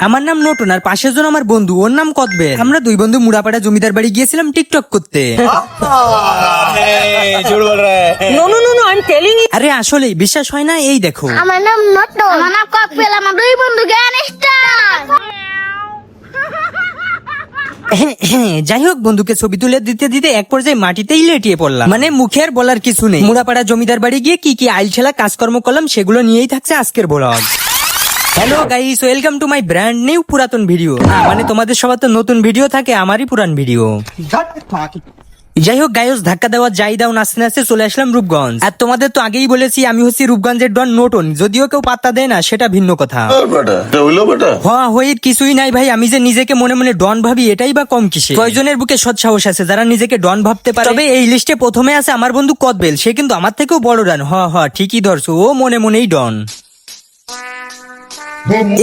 আমার নাম নটন আর পাশের জন আমার বন্ধু। ওর নাম কতবে আমরা দুই বন্ধু মুড়াপাড়া জমিদার বাড়ি গিয়েছিলাম টিকটক করতে। আরে আসলে বিশ্বাস হয় না এই দেখো। আমার নাম নটন। আমার নাম আমার দুই বন্ধু হ্যাঁ, হ্যাঁ, যাই হোক বন্ধুকে ছবি তুলে দিতে দিতে এক পর্যায়ে মাটিতেই লেটিয়ে পড়লাম। মানে মুখে আর বলার কিছু নেই। মুড়াপাড়া জমিদার বাড়ি গিয়ে কি কি আইল ছেলা কাজকর্ম করলাম সেগুলো নিয়েই থাকছে আজকের বলা hello guys welcome to my brand new পুরাতন ভিডিও মানে তোমাদের সবার তো নতুন ভিডিও থাকে আমারই পুরান ভিডিও যাই হোক গায়স ধাক্কা দেওয়া যাই দাও নাচতে নাচতে চলে আসলাম রূপগঞ্জ। আর তোমাদের তো আগেই বলেছি আমি হচ্ছি রূপগঞ্জের ডন নোটন যদিও কেউ পাত্তা দেয় না সেটা ভিন্ন কথা। হ্যাঁ হইর কিছুই নাই ভাই আমি যে নিজেকে মনে মনে ডন ভাবি এটাই বা কম কিসে? কয়জনের বুকে সৎ সাহস আছে যারা নিজেকে ডন ভাবতে পারে। তবে এই লিস্টে প্রথমে আছে আমার বন্ধু কদবেল সে কিন্তু আমার থেকেও বড় ডান হ হ ঠিকই ধরছো ও মনে মনেই ডন।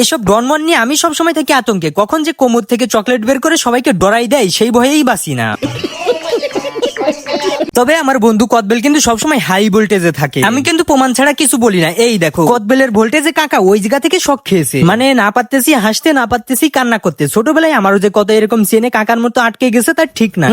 এসব ডন মন নিয়ে আমি সবসময় থাকি আতঙ্কে। কখন যে কোমর থেকে চকলেট বের করে সবাইকে ডরাই দেয়, সেই ভয়েই বাসি না। তবে আমার বন্ধু কদবেল কিন্তু সবসময় হাই ভোল্টেজে থাকে। আমি কিন্তু প্রমাণ ছাড়া কিছু বলি না। এই দেখো, কদবেলের ভোল্টেজে কাকা ওই জায়গা থেকে শখ খেয়েছে। মানে না পারতেছি, হাসতে না পারতেছি, কান্না করতে। ছোটবেলায় আমারও যে কত এরকম চেনে কাকার মতো আটকে গেছে তার ঠিক না।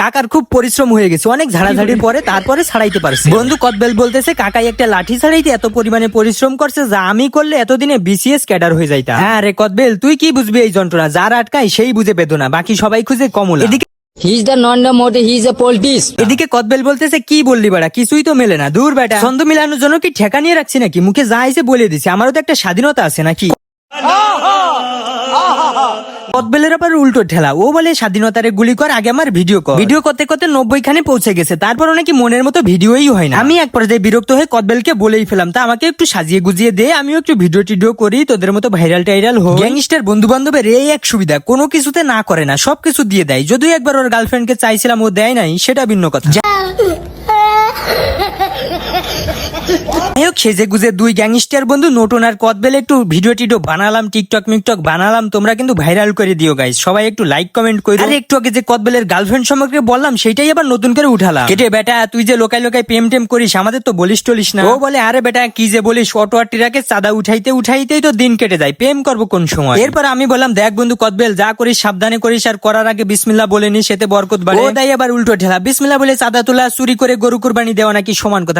কাকার খুব পরিশ্রম হয়ে গেছে। অনেক ঝাড়াঝাড়ির পরে তারপরে ছাড়াইতে পারছে। বন্ধু কদবেল বলতেছে কাকাই একটা লাঠি ছাড়াইতে এত পরিমাণে পরিশ্রম করছে যা আমি করলে এতদিনে বিসিএস ক্যাডার হয়ে যাইতা। হ্যাঁ রে কদবেল তুই কি বুঝবি এই যন্ত্রণা? যার আটকায় সেই বুঝে বেদনা বাকি সবাই খুঁজে কমলা। এদিকে He is the non-motive, he is a এদিকে কদবেল বলতেছে কি বললি বেড়া? কিছুই তো মেলে না। দূর বেটা। ছন্দ মিলানোর জন্য কি ঠেকা নিয়ে রাখছি নাকি? মুখে যা আইসে বলে দিছি। আমারও তো একটা স্বাধীনতা আছে নাকি? কদবেলের আবার উল্টো ঠেলা। ও বলে স্বাধীনতারে গুলি কর আগে আমার ভিডিও কর। ভিডিও করতে করতে নব্বই খানে পৌঁছে গেছে। তারপর নাকি মনের মতো ভিডিওই হয় না। আমি এক পর্যায়ে বিরক্ত হয়ে কদবেলকে বলেই ফেলাম তা আমাকে একটু সাজিয়ে গুজিয়ে দে আমিও একটু ভিডিও টিডিও করি তোদের মতো ভাইরাল টাইরাল হো গ্যাংস্টার বন্ধু বান্ধবের এই এক সুবিধা কোনো কিছুতে না করে না সবকিছু দিয়ে দেয়। যদিও একবার ওর গার্লফ্রেন্ডকে চাইছিলাম ও দেয় নাই সেটা ভিন্ন কথা। হোক সেজে গুজে দুই গ্যাংস্টার বন্ধু নতুন আর কদবেল একটু ভিডিও টিডিও বানালাম টিকটক মিকটক বানালাম তোমরা কিন্তু ভাইরাল করে দিও গাইস সবাই একটু লাইক কমেন্ট করে আর একটু আগে যে কদবেলের গার্লফ্রেন্ড সম্পর্কে বললাম সেটাই আবার নতুন করে উঠালাম। কেটে বেটা তুই যে লোকাই লোকাই প্রেম টেম করিস আমাদের তো বলিস টলিস না। ও বলে আরে বেটা কি যে বলিস অটো আর টিরাকে চাঁদা উঠাইতে উঠাইতেই তো দিন কেটে যায়। প্রেম করব কোন সময়? এরপর আমি বললাম দেখ বন্ধু কদবেল যা করিস সাবধানে করিস আর করার আগে বিসমিল্লা বলে নি সেতে বরকত বাড়ে। ও তাই আবার উল্টো ঠেলা। বিসমিল্লা বলে চাঁদা তোলা চুরি করে গরু কুরবানি দেওয়া নাকি সমান কথা।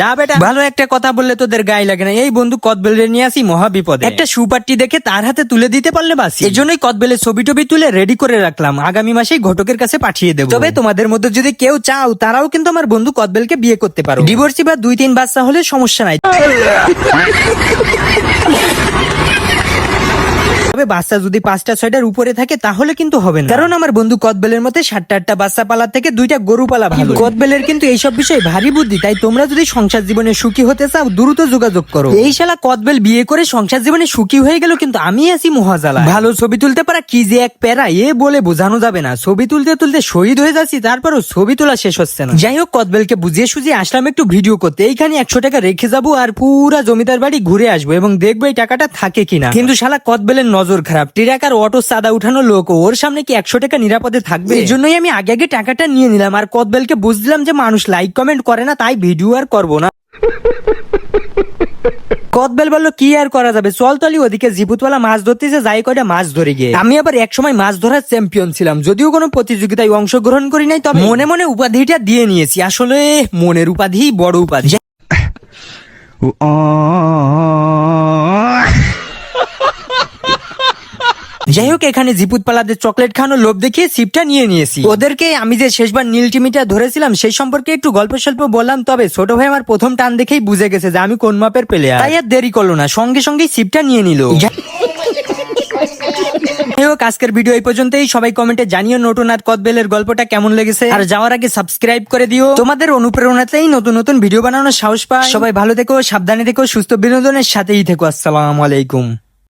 যা বেটা ভালো একটা কথা বললে তোদের গায়ে লাগে না। এই বন্ধু কদবেলে নিয়ে আসি মহা বিপদে একটা সুপারটি দেখে তার হাতে তুলে দিতে পারলে বাস। এই জন্যই কদবেলের ছবি টবি তুলে রেডি করে রাখলাম। আগামী মাসেই ঘটকের কাছে পাঠিয়ে দেবো। তবে তোমাদের মধ্যে যদি কেউ চাও তারাও কিন্তু আমার বন্ধু কদবেলকে বিয়ে করতে পারো। ডিভোর্সি বা দুই তিন বাচ্চা হলে সমস্যা নাই। তবে বাচ্চা যদি পাঁচটা ছয়টার উপরে থাকে তাহলে কিন্তু হবে না। কারণ আমার বন্ধু কদবেলের মতে সাতটা আটটা বাচ্চা পালার থেকে দুইটা গরু পালা ভালো। কদবেলের কিন্তু এইসব বিষয়ে ভারী বুদ্ধি। তাই তোমরা যদি সংসার জীবনে সুখী হতে চাও দ্রুত যোগাযোগ করো। এই শালা কদবেল বিয়ে করে সংসার জীবনে সুখী হয়ে গেল কিন্তু আমি আছি মহাজালা ভালো ছবি তুলতে পারা কি যে এক প্যারা এ বলে বোঝানো যাবে না। ছবি তুলতে তুলতে শহীদ হয়ে যাচ্ছি তারপরও ছবি তোলা শেষ হচ্ছে না। যাই হোক কদবেলকে বুঝিয়ে সুঝিয়ে আসলাম একটু ভিডিও করতে। এইখানে একশো টাকা রেখে যাব আর পুরা জমিদার বাড়ি ঘুরে আসব এবং দেখব এই টাকাটা থাকে কিনা। কিন্তু শালা কদবেলের নজর খারাপ। টিরাকার অটো সাদা উঠানো লোক ওর সামনে কি একশো টাকা নিরাপদে থাকবে? এই জন্যই আমি আগে আগে টাকাটা নিয়ে নিলাম আর কদবেলকে বুঝলাম যে মানুষ লাইক কমেন্ট করে না তাই ভিডিও আর করব না। কদবেল বলল কি আর করা যাবে? চল তলি ওদিকে জিপুতওয়ালা মাছ ধরতেছে যাই কয়টা মাছ ধরে গিয়ে। আমি আবার এক সময় মাছ ধরার চ্যাম্পিয়ন ছিলাম যদিও কোনো প্রতিযোগিতায় অংশগ্রহণ করি নাই তবে মনে মনে উপাধিটা দিয়ে নিয়েছি। আসলে মনের উপাধি বড় উপাধি। যাই হোক এখানে জিপুত পালাদের চকলেট খাওয়ানোর লোভ দেখিয়ে সিপটা নিয়ে নিয়েছি। ওদেরকে আমি যে শেষবার নীল টিমিটা ধরেছিলাম সেই সম্পর্কে একটু গল্প স্বল্প বললাম তবে ছোট ভাই আমার প্রথম টান দেখেই বুঝে গেছে যে আমি কোন মাপের প্লেয়ার তাই আর দেরি করল না সঙ্গে সঙ্গে সিপটা নিয়ে নিল। হোক আজকের ভিডিও এই পর্যন্তই। সবাই কমেন্টে জানিও নতুন আর কদবেলের গল্পটা কেমন লেগেছে। আর যাওয়ার আগে সাবস্ক্রাইব করে দিও। তোমাদের অনুপ্রেরণাতেই নতুন নতুন ভিডিও বানানোর সাহস পায় সবাই ভালো থেকো সাবধানে থেকো সুস্থ বিনোদনের সাথেই থেকো। আসসালামু আলাইকুম।